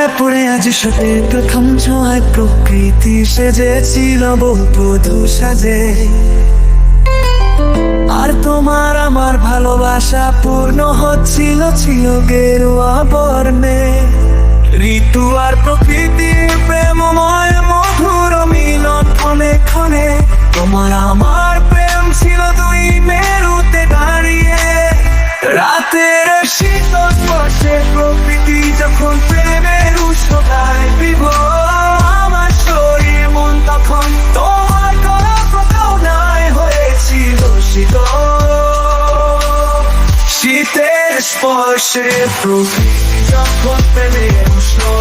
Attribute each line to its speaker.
Speaker 1: আজ প্রথম ছোঁয়ায় প্রকৃতি সেজেছিল সাজে আর তোমার আমার ভালোবাসা পূর্ণ হচ্ছিল, ছিল গেরুয়া বর্ণে। ঋতু আর প্রকৃতির প্রেমময় মধুর মিলন ক্ষণে ক্ষণে। তোমার আমার প্রেম ছিল দুই মেরুতে দাঁড়িয়ে। রাতের শীতল স্পর্শে প্রকৃতি Wiesz, po szybru, to pod pewien szlok